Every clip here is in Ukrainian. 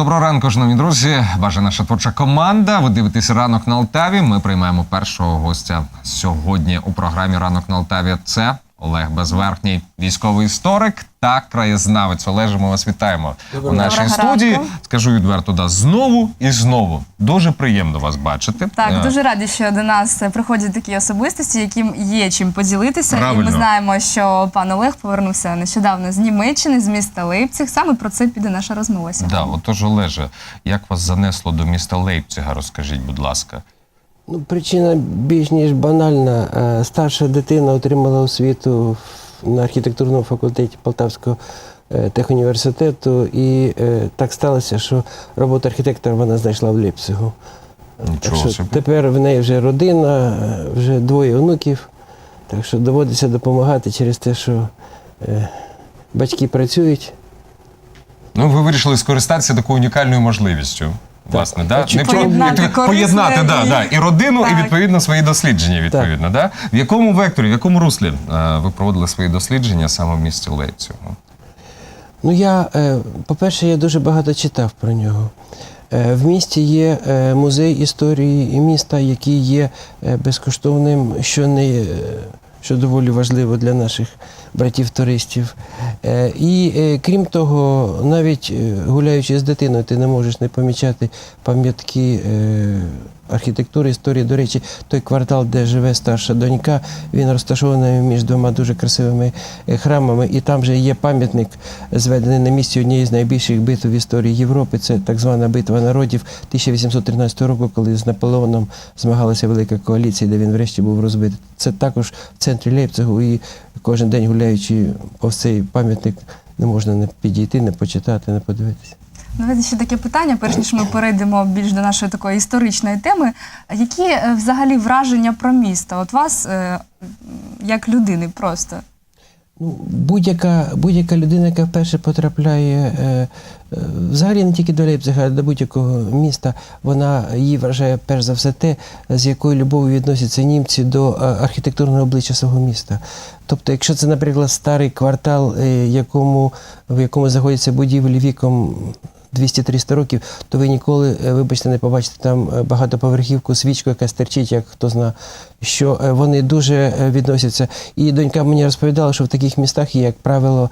Доброго ранку, шановні друзі. Ваша наша творча команда. Ви дивитесь ранок на Алтаві. Ми приймаємо першого гостя сьогодні у програмі Ранок на Алтаві. Це Олег Безверхній, військовий історик та краєзнавець. Олеже, ми вас вітаємо у нашій Доброго студії. ранку. Скажу відверто, да, знову і знову. Дуже приємно вас бачити. Так, Е, дуже раді, що до нас приходять такі особистості, яким є чим поділитися. І ми знаємо, що пан Олег повернувся нещодавно з Німеччини, з міста Лейпциг. Саме про це піде наша розмова сьогодні. Да, отож, Олеже, як вас занесло до міста Лейпцига? Розкажіть, будь ласка. Ну, причина більш ніж банальна. Е, Старша дитина отримала освіту на архітектурному факультеті Полтавського е, техуніверситету, і е, так сталося, що роботу архітектора вона знайшла в Лейпцигу. Так що тепер в неї вже родина, вже двоє онуків, так що доводиться допомагати через те, що е, батьки працюють. Ну, ви вирішили скористатися такою унікальною можливістю. Власне, да? Чи Не про- поєднати да, да, і родину, і відповідно свої дослідження. Відповідно, да? В якому векторі, в якому руслі е, ви проводили свої дослідження саме в місті Лейпцигу? Ну, я, е, по-перше, я дуже багато читав про нього. Е, В місті є музей історії міста, який є безкоштовним, що не що доволі важливо для наших братів-туристів. Е, І е, крім того, навіть е, гуляючи з дитиною, ти не можеш не помічати пам'ятки архітектури, історії. До речі, той квартал, де живе старша донька, він розташований між двома дуже красивими храмами, і там же є пам'ятник, зведений на місці однієї з найбільших битв в історії Європи. Це так звана битва народів 1813 року, коли з Наполеоном змагалася велика коаліція, де він врешті був розбитий. Це також в центрі Лейпцигу, і кожен день гуляючи по цей пам'ятник, не можна не підійти, не почитати, не подивитися. Давайте ще таке питання, перш ніж ми перейдемо більш до нашої такої історичної теми. Які е, взагалі враження про місто? От вас е, як людини просто. Ну, будь-яка, будь-яка людина, яка вперше потрапляє е, е, взагалі не тільки до Лейпцига, а до будь-якого міста, вона її вражає перш за все те, з якою любов'ю відносяться німці до е, архітектурного обличчя свого міста. Тобто, якщо це, наприклад, старий квартал, е, якому, в якому знаходяться будівлі віком 200-300 років, то ви ніколи, е, вибачте, не побачите там е, багатоповерхівку, свічку, яка стерчить, як хто зна, що е, вони дуже відносяться. І донька мені розповідала, що в таких містах є, як правило,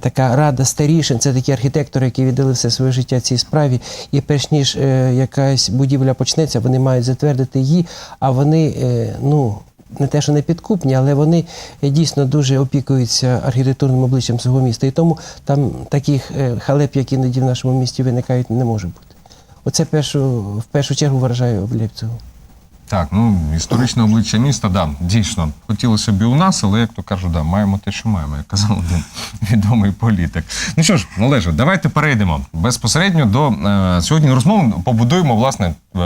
така рада старішин. Це такі архітектори, які віддали все своє життя цій справі. І перш ніж якась будівля почнеться, вони мають затвердити її, а вони, ну. Не те, що не підкупні, але вони дійсно дуже опікуються архітектурним обличчям свого міста. І тому там таких е, халеп, як іноді в нашому місті виникають, не може бути. Оце першу, в першу чергу вражає Лейпцигу. Так, ну історичне обличчя міста, да, дійсно, хотілося б і у нас, але як то кажуть, да, маємо те, що маємо, як казав один відомий політик. Ну що ж, Олеже, давайте перейдемо безпосередньо до е, сьогодні розмови. Побудуємо власне е,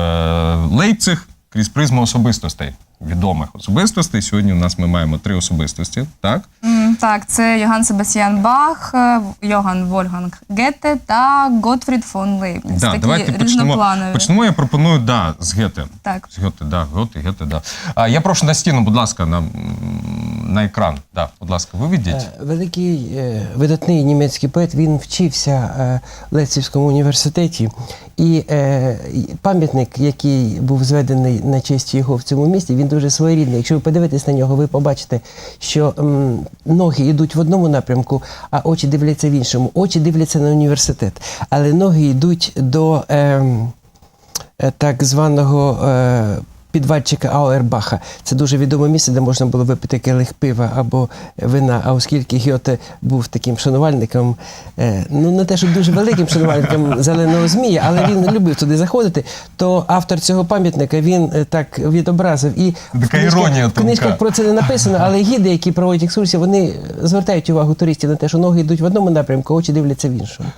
Лейпциг крізь призму особистостей, відомих особистостей. Сьогодні у нас ми маємо три особистості, так? М, Так, це Йоганн Себастьян Бах, е, Йоганн Вольганг Гетте та Готфрід фон Лейбніц. Да, Такі давайте почнемо. різнопланові. Почнемо. Я пропоную да, з Гете. Так. З Гете, да, Готи, Гете, да. А я прошу на стіну, будь ласка, на, м, на екран. Да, будь ласка, виведіть. Е, Великий е, видатний німецький поет, він вчився е, в Лейпцигському університеті, і е, пам'ятник, який був зведений на честь його в цьому місті, він дуже своєрідний. Якщо ви подивитесь на нього, ви побачите, що ноги йдуть в одному напрямку, а очі дивляться в іншому. Очі дивляться на університет, але ноги йдуть до. ем, е, так званого е, підвальчика Ауербаха. Це дуже відоме місце, де можна було випити келих пива або вина. А оскільки Гьоте був таким шанувальником, е, ну не те, що дуже великим шанувальником зеленого змія, але він любив туди заходити, то автор цього пам'ятника він е, так відобразив. І в Така книжках- іронія в книжках про це не написано, але гіди, які проводять екскурсії, вони звертають увагу туристів на те, що ноги йдуть в одному напрямку, очі дивляться в іншому.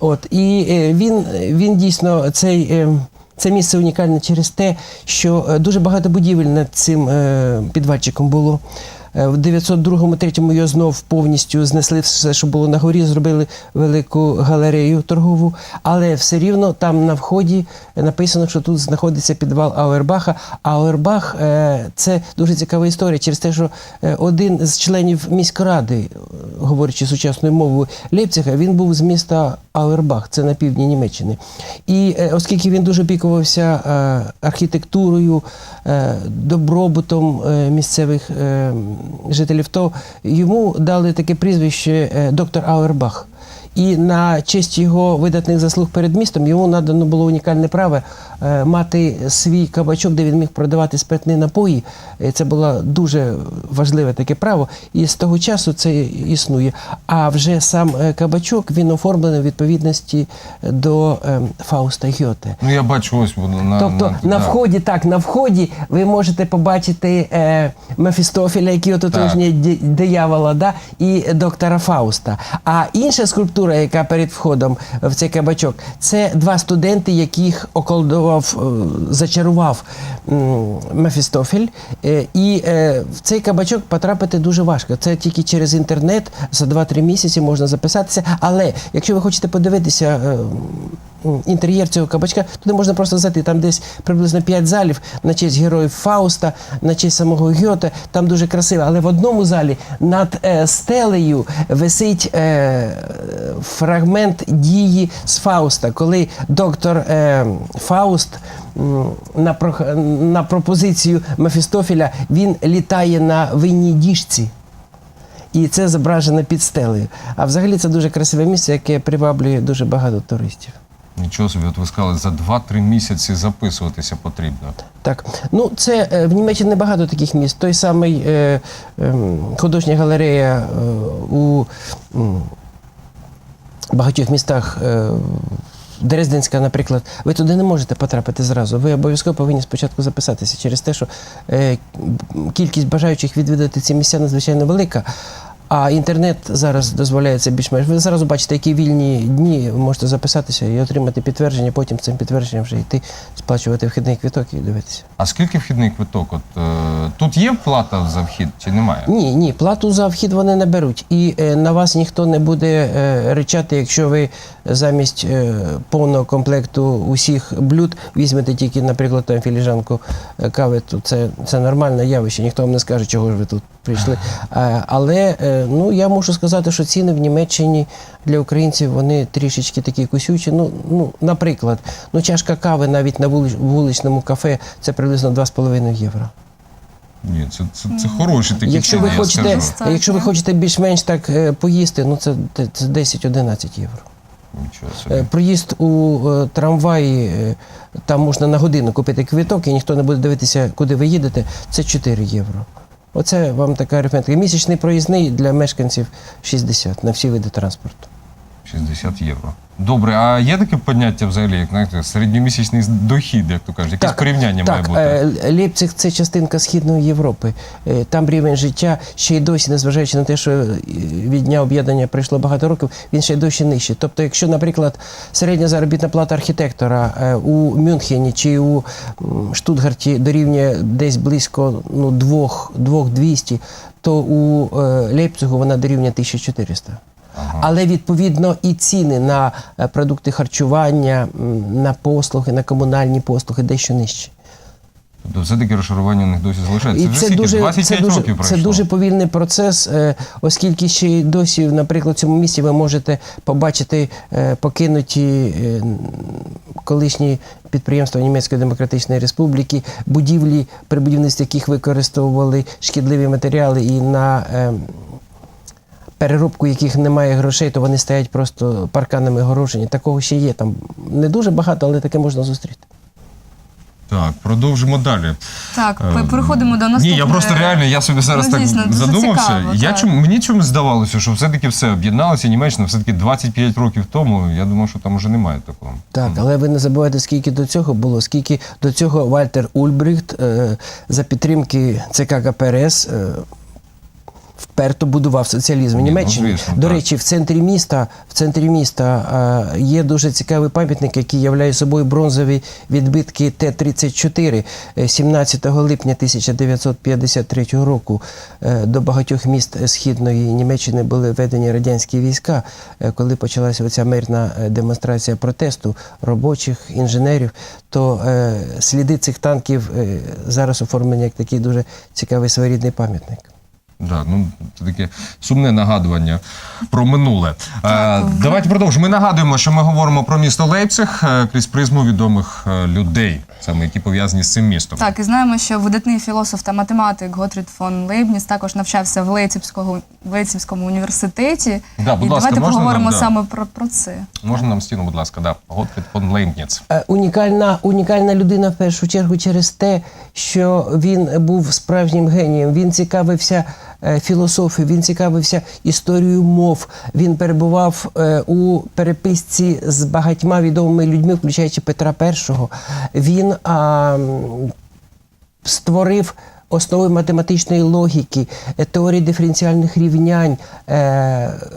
От і е, він, він дійсно цей. Це місце унікальне через те, що е, дуже багато будівель над цим е, підвальчиком було. Е, В 902-3 його знов повністю знесли все, що було на горі, зробили велику галерею торгову, але все рівно там на вході написано, що тут знаходиться підвал Ауербаха. Ауербах е, це дуже цікава історія через те, що е, один з членів міськради, говорячи сучасною мовою Лейпцига, він був з міста Ауербах, це на півдні Німеччини. І оскільки він дуже опікувався архітектурою, добробутом місцевих жителів, то йому дали таке прізвище е, доктор Ауербах. І на честь його видатних заслуг перед містом йому надано було унікальне право е, мати свій кабачок, де він міг продавати спиртні напої. Е, Це було дуже важливе таке право, і з того часу це існує. А вже сам е, кабачок він оформлений у відповідності до Фауста Гьоте. Ну я бачу ось на Тобто на, да. вході, так, на вході ви можете побачити е, Мефістофіля, який ототожнює диявола, да, і доктора Фауста. А інша скульптура, яка перед входом в цей кабачок, це два студенти, яких околдував, е, зачарував Мефістофель. Е, і е, в цей кабачок потрапити дуже важко. Це тільки через інтернет за 2-3 місяці можна записатися. Але якщо ви хочете подивитися. Інтер'єр цього кабачка, туди можна просто зайти. Там десь приблизно 5 залів на честь героїв Фауста, на честь самого Гьоте. Там дуже красиво. Але в одному залі над е, стелею висить е, фрагмент дії з Фауста, коли доктор е, Фауст. На, прох- на пропозицію Мефістофіля він літає на винній діжці. І це зображено під стелею. А взагалі це дуже красиве місце, яке приваблює дуже багато туристів. Нічого собі, от ви сказали, за 2-3 місяці записуватися потрібно. Так, ну це е, в Німеччині багато таких міст. Той самий е, е, художня галерея е, у багатьох містах. Е, Дрезденська, наприклад, ви туди не можете потрапити зразу. Ви обов'язково повинні спочатку записатися через те, що е, кількість бажаючих відвідати ці місця надзвичайно велика. А інтернет зараз дозволяє це більш-менш. Ви зараз бачите, які вільні дні ви можете записатися і отримати підтвердження, потім цим підтвердженням вже йти, сплачувати вхідний квіток і дивитися. А скільки вхідний квиток? От, е, тут є плата за вхід чи немає? Ні, ні, плату за вхід вони не беруть. І е, на вас ніхто не буде е, ричати, якщо ви замість е, повного комплекту усіх блюд візьмете тільки, наприклад, там філіжанку е, кави, то це, це нормальне явище. Ніхто вам не скаже, чого ж ви тут прийшли. Е, але е, ну, я мушу сказати, що ціни в Німеччині для українців вони трішечки такі кусючі. Ну, ну, наприклад, ну, чашка кави навіть на вулич- вуличному кафе це приблизно 2,5 євро. Ні, це, це, це хороші такі Якщо ціни, ви я хочете, скажу. Якщо ви хочете більш-менш так е, поїсти, ну це, це 10-11 євро. Собі. Проїзд у трамваї, там можна на годину купити квиток, і ніхто не буде дивитися, куди ви їдете, це 4 євро. Оце вам така арифметика. Місячний проїзний для мешканців 60 на всі види транспорту. 60 євро. Добре, а є таке поняття взагалі, як знаєте, середньомісячний дохід, як то кажуть, якесь порівняння має бути. е, Лейпциг – це частинка Східної Європи. Е, Там рівень життя ще й досі, незважаючи на те, що е, від дня об'єднання пройшло багато років, він ще й досі нижчий. Тобто, якщо, наприклад, середня заробітна плата архітектора у Мюнхені чи у Штутгарті дорівнює десь близько ну, 2-200, то у Лейпцигу вона дорівнює 1400. Але відповідно і ціни на е, продукти харчування, на послуги, на комунальні послуги дещо нижчі. Тобто все-таки розшарування у них досі залишається. І Це це дуже, 25 це, дуже, років це дуже повільний процес, е, оскільки ще й досі, наприклад, в цьому місці ви можете побачити е, покинуті колишні підприємства Німецької Демократичної Республіки, будівлі, при будівництві яких використовували шкідливі матеріали і на переробку яких немає грошей, то вони стоять просто парканами огорожені. Такого ще є. Там не дуже багато, але таке можна зустріти. Так, продовжимо далі. Так, Е, переходимо до наступного. Ні, я просто реально, я собі зараз Ну, так дійсно, дуже задумався. цікаво, я так. чому мені чомусь здавалося, що все-таки все об'єдналося Німеччина, все-таки 25 років тому. Я думав, що там уже немає такого. Так, але ви не забувайте, скільки до цього було, скільки до цього Вальтер Ульбрихт е, за підтримки ЦК КПРС е, вперто будував соціалізм ну, Німеччині. звісно, До так. речі, в центрі міста, в центрі міста е, є дуже цікавий пам'ятник, який являє собою бронзові відбитки Т-34 е, 17 липня 1953 року. е, До багатьох міст східної Німеччини були введені радянські війська, е, коли почалася оця мирна е, демонстрація протесту робочих, інженерів, то е, сліди цих танків е, зараз оформлені як такий дуже цікавий своєрідний пам'ятник. Да, ну це таке сумне нагадування про минуле. Е, давайте продовжимо. Ми нагадуємо, що ми говоримо про місто Лейпциг е, крізь призму відомих е, людей, саме які пов'язані з цим містом. Так, і знаємо, що видатний філософ та математик Готрід фон Лейбніц також навчався в Лейпцигського в Лейпцигському університеті. Да, будь і ласка, давайте можна поговоримо нам, да. саме про, про це. Можна нам стіну, будь ласка, да. Готфрід фон Лейбніц. Е, Унікальна, унікальна людина в першу чергу через те, що він був справжнім генієм. Він цікавився е, філософією, він цікавився історією мов. Він перебував е, у переписці з багатьма відомими людьми, включаючи Петра І. Він а, створив основи математичної логіки, е, теорії диференціальних рівнянь.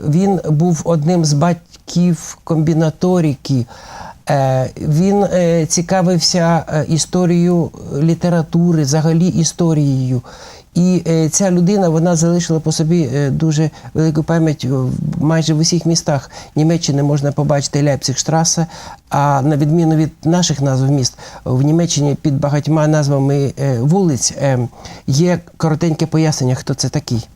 Він був одним з батьків комбінаторики. Він цікавився історією літератури, взагалі історією. І е, ця людина вона залишила по собі е, дуже велику пам'ять в- майже в усіх містах Німеччини можна побачити Ляйпцигштрасе, а на відміну від наших назв міст, в Німеччині під багатьма назвами е, вулиць е, є коротеньке пояснення, хто це такий.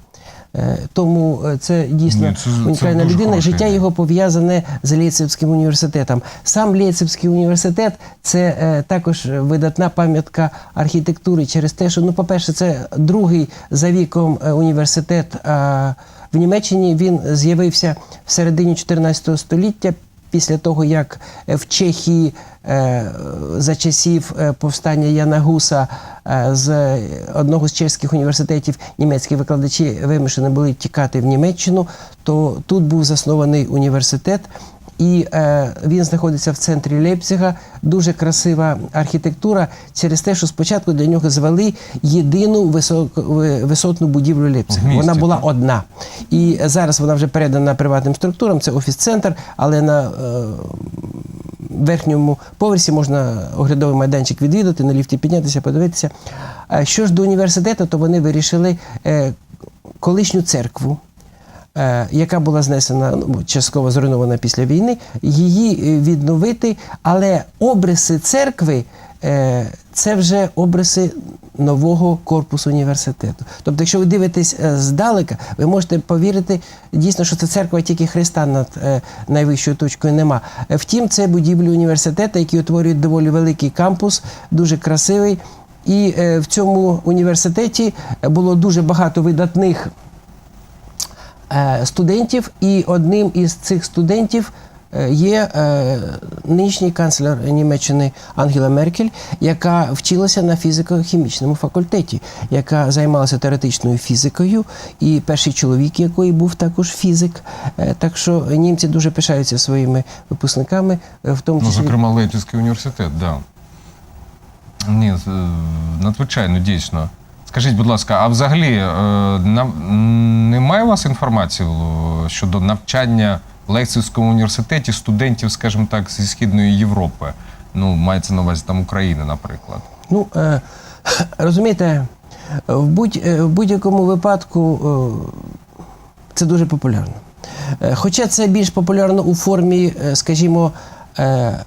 Е, Тому е, це дійсно Ні, це- це унікальна дуже людина. Життя ідея. його пов'язане з Лейпцигським університетом. Сам Лейпцигський університет це е, також видатна пам'ятка архітектури через те, що, ну, по-перше, це другий за віком університет е, в Німеччині. Він з'явився в середині 14 століття. Після того, як е, в Чехії е, за часів е, повстання Яна Гуса з одного з чеських університетів німецькі викладачі вимушені були тікати в Німеччину, то тут був заснований університет. І е, він знаходиться в центрі Лейпцига. Дуже красива архітектура через те, що спочатку для нього звели єдину висок, висотну будівлю Лейпцига. Місті, Вона була так? одна. І зараз вона вже передана приватним структурам. Це офіс-центр, але на е, верхньому поверсі можна оглядовий майданчик відвідати, на ліфті піднятися, подивитися. А Що ж до університету, то вони вирішили е, колишню церкву. Е, Яка була знесена ну, частково зруйнована після війни, її е, відновити, але обриси церкви е, це вже обриси нового корпусу університету. Тобто, якщо ви дивитесь здалека, ви можете повірити дійсно, що це церква тільки Христа над найвищою точкою нема. Втім, це будівлі університету, які утворюють доволі великий кампус, дуже красивий. І в цьому університеті було дуже багато видатних студентів, і одним із цих студентів е, є е, нинішній канцлер Німеччини Ангела Меркель, яка вчилася на фізико-хімічному факультеті, яка займалася теоретичною фізикою, і перший чоловік, якої був також фізик. Е, Так що німці дуже пишаються своїми випускниками, е, в тому Ну, числі зокрема, Лейпцигський університет, так. Да. Ні, е, надзвичайно дійсно. Скажіть, будь ласка, а взагалі е, немає у вас інформації е, щодо навчання в Лейпцигському університеті студентів, скажімо так, зі Східної Європи? Ну, мається на увазі там України, наприклад. Ну, е, розумієте, в, будь, в будь-якому випадку е, це дуже популярно. Е, Хоча це більш популярно у формі, е, скажімо, е,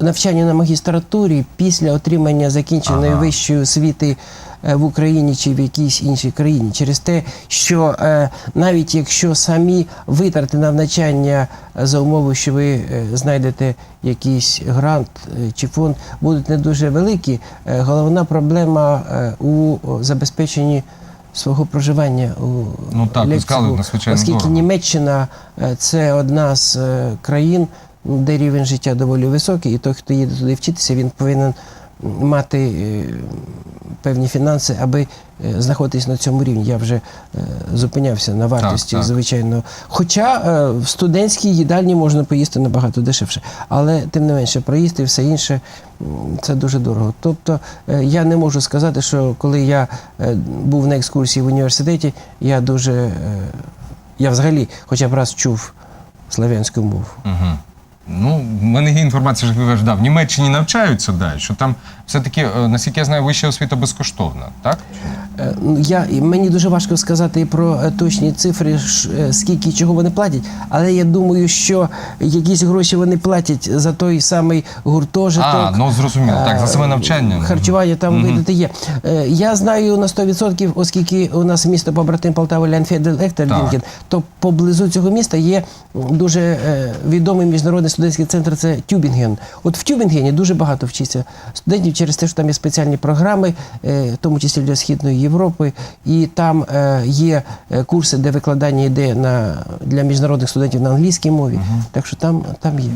навчання на магістратурі після отримання закінченої Ага. вищої освіти в Україні чи в якійсь іншій країні. Через те, що е, навіть якщо самі витрати на навчання е, за умови, що ви е, знайдете якийсь грант е, чи фонд, будуть не дуже великі, е, головна проблема е, у забезпеченні свого проживання у Ну так, ви сказали, надзвичайно оскільки дорого. Німеччина е, це одна з е, країн, де рівень життя доволі високий, і той, хто їде туди вчитися, він повинен мати е, певні фінанси, аби е, знаходитись на цьому рівні. Я вже е, зупинявся на вартості, так. звичайно. Хоча в студентській їдальні можна поїсти набагато дешевше, але тим не менше проїсти і все інше це дуже дорого. Тобто я не можу сказати, що коли я був на екскурсії в університеті, я дуже я взагалі хоча б раз чув славянську мову. Угу. Ну, в мене є інформація, що ви дав. в Німеччині навчаються, да, що там все-таки, е, наскільки я знаю, вища освіта безкоштовна, так? Е, ну, Я, мені дуже важко сказати про е, точні цифри, скільки чого вони платять, але я думаю, що якісь гроші вони платять за той самий гуртожиток. А, ну зрозуміло, так, за саме навчання. Харчування там видати є. Я знаю на 100%, оскільки у нас місто побратим Полтава Лянфедель Ехтердінген, то поблизу цього міста є дуже відомий міжнародний студентський центр це Тюбінген. От в Тюбінгені дуже багато вчиться студентів через те, що там є спеціальні програми, е, в тому числі для Східної Європи, і там е, є е, курси, де викладання йде на, для міжнародних студентів на англійській мові. Так що там, там є.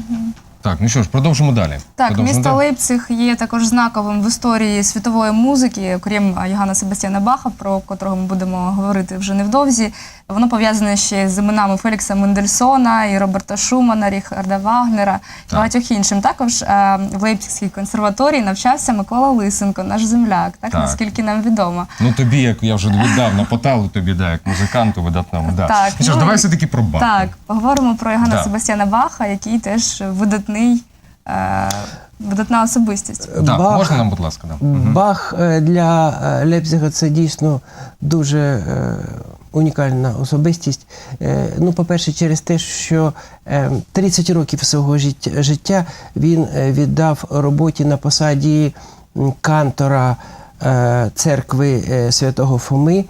Так, ну що ж, продовжимо далі. Так, Продовжимо місто далі. Лейпциг є також знаковим в історії світової музики, окрім Йоганна Себастьяна Баха, про котрого ми будемо говорити вже невдовзі. Воно пов'язане ще з іменами Фелікса Мендельсона і Роберта Шумана, Ріхарда Вагнера і багатьох іншим. Також е, в Лейпцигській консерваторії навчався Микола Лисенко, наш земляк, так, Так. наскільки нам відомо. Ну тобі, як я вже віддав на поталу, тобі, да, як музиканту видатному. Да. Так, ну, що ж, ну, давай все-таки про Баха. Так, поговоримо про Йоганна Да. Себастьяна Баха, який теж видатний, е, видатна особистість. Так, Бах- можна нам, будь ласка, да. Бах е, для е, Лейпцига це дійсно дуже е, унікальна особистість. Е, Ну, по-перше, через те, що е, 30 років свого життя, він е, віддав роботі на посаді кантора е, церкви е, святого Фоми.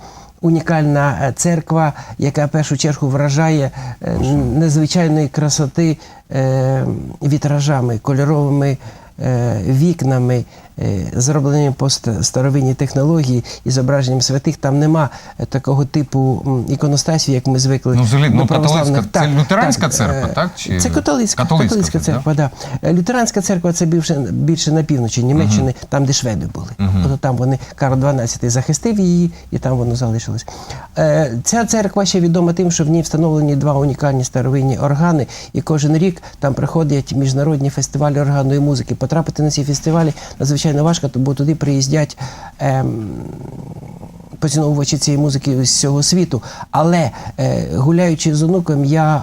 Унікальна е, церква, яка в першу чергу вражає е, незвичайної красоти е, вітражами, кольоровими вікнами, е, зробленими по старовинній технології і зображенням святих. Там нема е, такого типу іконостасів, як ми звикли. Ну, взагалі, ну, католицька- це лютеранська е, церква, так? Чи- Це католицька, Католицька католицька, це, церква, да? Е, Лютеранська церква це більше, більше на півночі Німеччини, там, де шведи були. От там вони, Карл XII захистив її, і там воно залишилось. Е, Ця церква ще відома тим, що в ній встановлені два унікальні старовинні органи, і кожен рік там приходять міжнародні фестивалі органної музики. Потрапити на ці фестивалі надзвичайно важко, бо туди приїздять. Ем, поціновувачі цієї музики з всього світу. Але е, гуляючи з онуком, я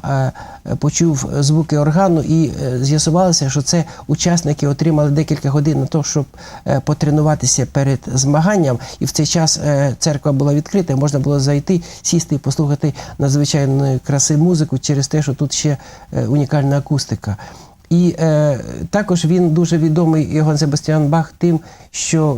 е, почув звуки органу і е, з'ясувалося, що це учасники отримали декілька годин на те, щоб е, потренуватися перед змаганням. І в цей час е, церква була відкрита, можна було зайти, сісти і послухати надзвичайної краси музику через те, що тут ще е, унікальна акустика. І е, також він дуже відомий Йоганн Себастьян Бах тим, що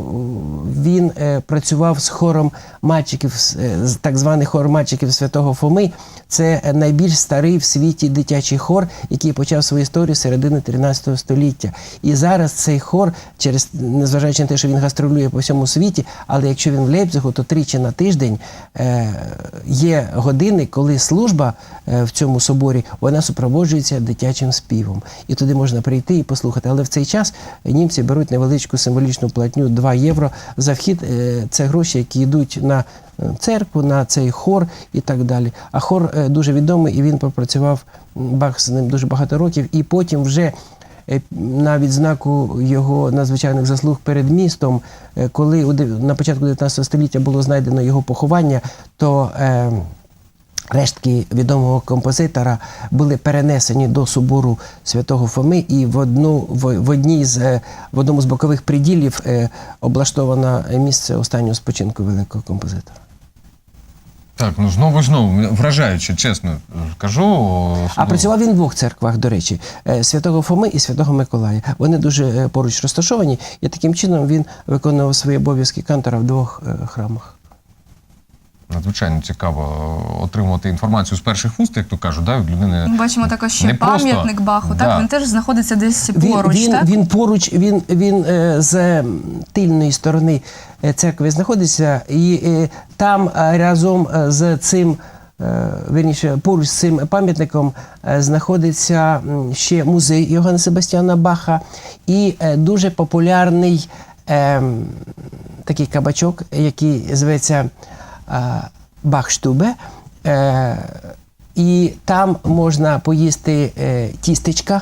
він е, працював з хором мальчиків, з- е, так званий хор мальчиків Святого Фоми. Це найбільш старий в світі дитячий хор, який почав свою історію середини 13 століття. І зараз цей хор, через незважаючи на те, що він гастролює по всьому світі, але якщо він в Лейпцигу, то тричі на тиждень е, є години, коли служба е, в цьому соборі вона супроводжується дитячим співом. І туди можна прийти і послухати. Але в цей час німці беруть невеличку символічну платню 2 євро за вхід. Е, Це гроші, які йдуть на е, церкву, на цей хор і так далі. А хор е, дуже відомий, і він пропрацював Бах з ним дуже багато років, і потім вже. На відзнаку його надзвичайних заслуг перед містом, коли на початку 19 століття було знайдено його поховання, то рештки відомого композитора були перенесені до собору святого Фоми, і в одну в, в одній з е, в одному з бокових приділів е, облаштовано місце останнього спочинку великого композитора. Так, ну знову знову, вражаюче, чесно кажу. А працював він в двох церквах, до речі, е, святого Фоми і святого Миколая. Вони дуже поруч розташовані, і таким чином він виконував свої обов'язки кантора в двох храмах. Надзвичайно цікаво отримувати інформацію з перших вуст, як то кажуть, да, від людини. Ми бачимо також ще Не просто- пам'ятник Баху. Да. Так, він теж знаходиться десь поруч. він, так? він поруч, він, він е, з тильної сторони е, церкви знаходиться, і е, там е, разом е, з цим. е, Вірніше, поруч з цим пам'ятником е, знаходиться ще музей Йоганна Себастьяна Баха і е, дуже популярний ем, такий кабачок, який зветься е, Бахштубе. Е, і там можна поїсти е, тістечка,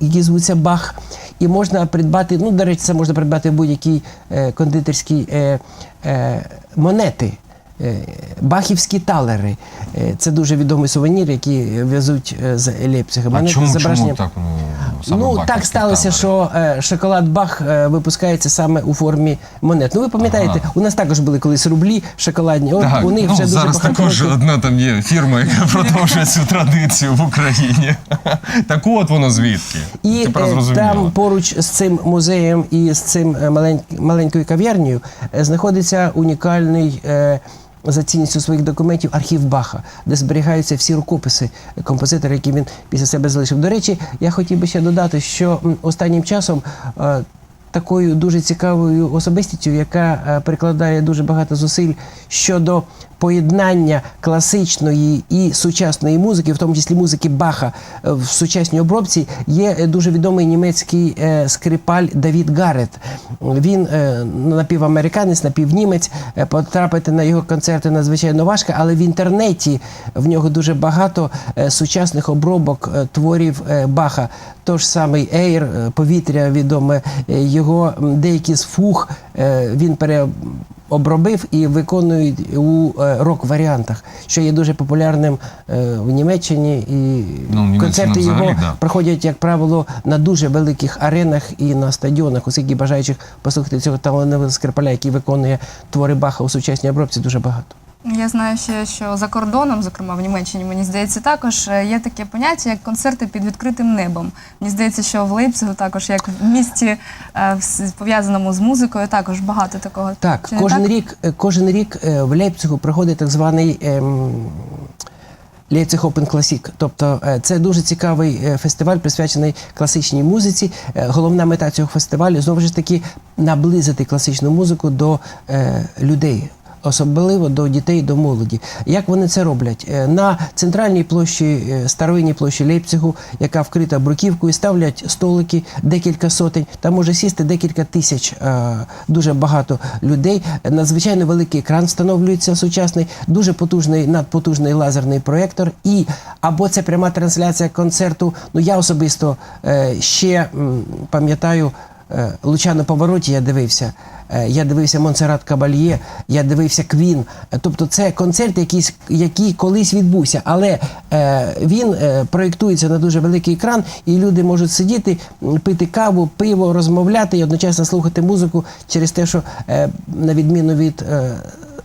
які звуться бах. І можна придбати, ну, до речі, це можна придбати в будь-якій е, кондитерській монети. Е, Бахівські талери. Е, Це дуже відомий сувенір, який везуть е, з Лейпцига. А чому, чому так? Ну, Ну, так сталося, табори? що шоколад Бах випускається саме у формі монет. Ну, ви пам'ятаєте, Ага. у нас також були колись рублі шоколадні. Так, у них ну, вже дуже зараз багато також одна там є фірма, яка продовжує цю традицію в Україні. Так от воно звідки. І там поруч з цим музеєм і з цим маленькою кав'ярнею знаходиться унікальний. За цінністю своїх документів архів Баха, де зберігаються всі рукописи композитора, які він після себе залишив. До речі, я хотів би ще додати, що останнім часом е, такою дуже цікавою особистістю, яка е, прикладає дуже багато зусиль щодо поєднання класичної і сучасної музики, в тому числі музики Баха е, в сучасній обробці, є е, дуже відомий німецький скрипаль Давід Гарет. Він напівамериканець, напівнімець. Потрапити на його концерти надзвичайно важко, але в інтернеті в нього дуже багато сучасних обробок творів Баха. Тож самий Ейр, повітря відоме, е, його деякі з фуг е, він переобробив і виконують у е, рок-варіантах, що є дуже популярним е, в Німеччині. І Ну, концерти взагалі, його да. проходять, як правило, на дуже великих аренах і на стадіонах, оскільки бажаючих послухати цього талановитого скрипаля, який виконує твори Баха у сучасній обробці, дуже багато. Я знаю ще, що за кордоном, зокрема в Німеччині, мені здається, також е, є таке поняття, як концерти під відкритим небом. Мені здається, що в Лейпцигу також, як в місті е, пов'язаному з музикою, також багато такого. Так, Чи кожен так? рік, е, кожен рік в Лейпцигу проходить так званий ем, Leipzig Open Classic. Тобто це дуже цікавий фестиваль, присвячений класичній музиці. Головна мета цього фестивалю знову ж таки наблизити класичну музику до е, людей. Особливо до дітей, до молоді. Як вони це роблять? Е, На центральній площі, е, старовинній площі Лейпцигу, яка вкрита бруківкою, ставлять столики, декілька сотень. Там може сісти декілька тисяч, е, дуже багато людей. Надзвичайно великий екран встановлюється сучасний, дуже потужний, надпотужний лазерний проєктор. І або це пряма трансляція концерту. Ну я особисто ще пам'ятаю. Е, Лучано Повороті я дивився. Е, Я дивився Монсеррат Кабальє, я дивився Квін. Е, Тобто це концерт, який, який колись відбувся, але він проєктується на дуже великий екран, і люди можуть сидіти, пити каву, пиво, розмовляти і одночасно слухати музику через те, що на відміну від.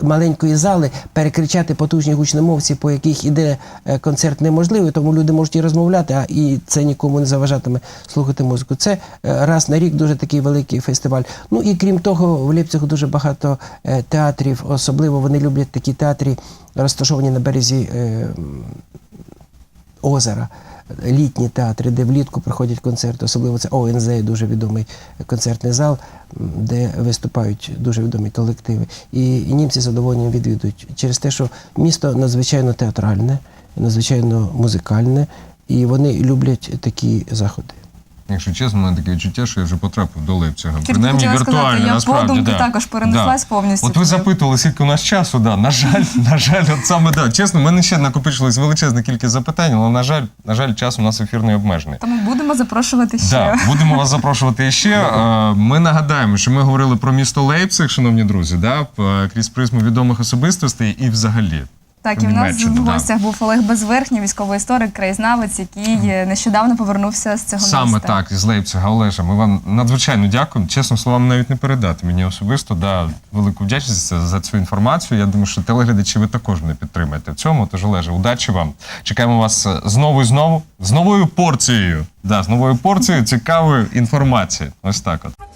Маленької зали перекричати потужні гучномовці, по яких іде е, концерт неможливо, тому люди можуть і розмовляти, а і це нікому не заважатиме слухати музику. Це е, раз на рік дуже такий великий фестиваль. Ну і крім того, в Ліпцях дуже багато е, театрів, особливо вони люблять такі театрі, розташовані на березі озера. Літні театри, де влітку проходять концерти, особливо це ОНЗ, дуже відомий концертний зал, де виступають дуже відомі колективи. І, німці задоволенням відвідують через те, що місто надзвичайно театральне, надзвичайно музикальне, і вони люблять такі заходи. Якщо чесно, у мене таке відчуття, що я вже потрапив до Лейпцига. Принаймні віртуально, я насправді. подумки да. також перенеслась повністю От ви туди. запитували, скільки у нас часу, да. На жаль, на жаль, от саме да. Чесно, в мене ще накопичилась величезна кількість запитань, але на жаль, на жаль, час у нас ефірний обмежений. Тому будемо запрошувати ще. Да, будемо вас запрошувати ще. Е, Ми нагадаємо, що ми говорили про місто Лейпциг, шановні друзі, да, крізь призму відомих особистостей і взагалі. Так, і в нас Німеччину, в да. гостях був Олег Безверхній, військовий історик, краєзнавець, який е, нещодавно повернувся з цього Саме міста. так, із Лейпцига, Олежа. Ми вам надзвичайно дякуємо. Чесно словам, навіть не передати мені особисто. Да, велику вдячність за, за цю інформацію. Я думаю, що телеглядачі ви також мене підтримаєте в цьому. Тож, Олеже, удачі вам. Чекаємо вас е, знову і знову з новою порцією. Да, з новою порцією цікавої інформації. Ось так от.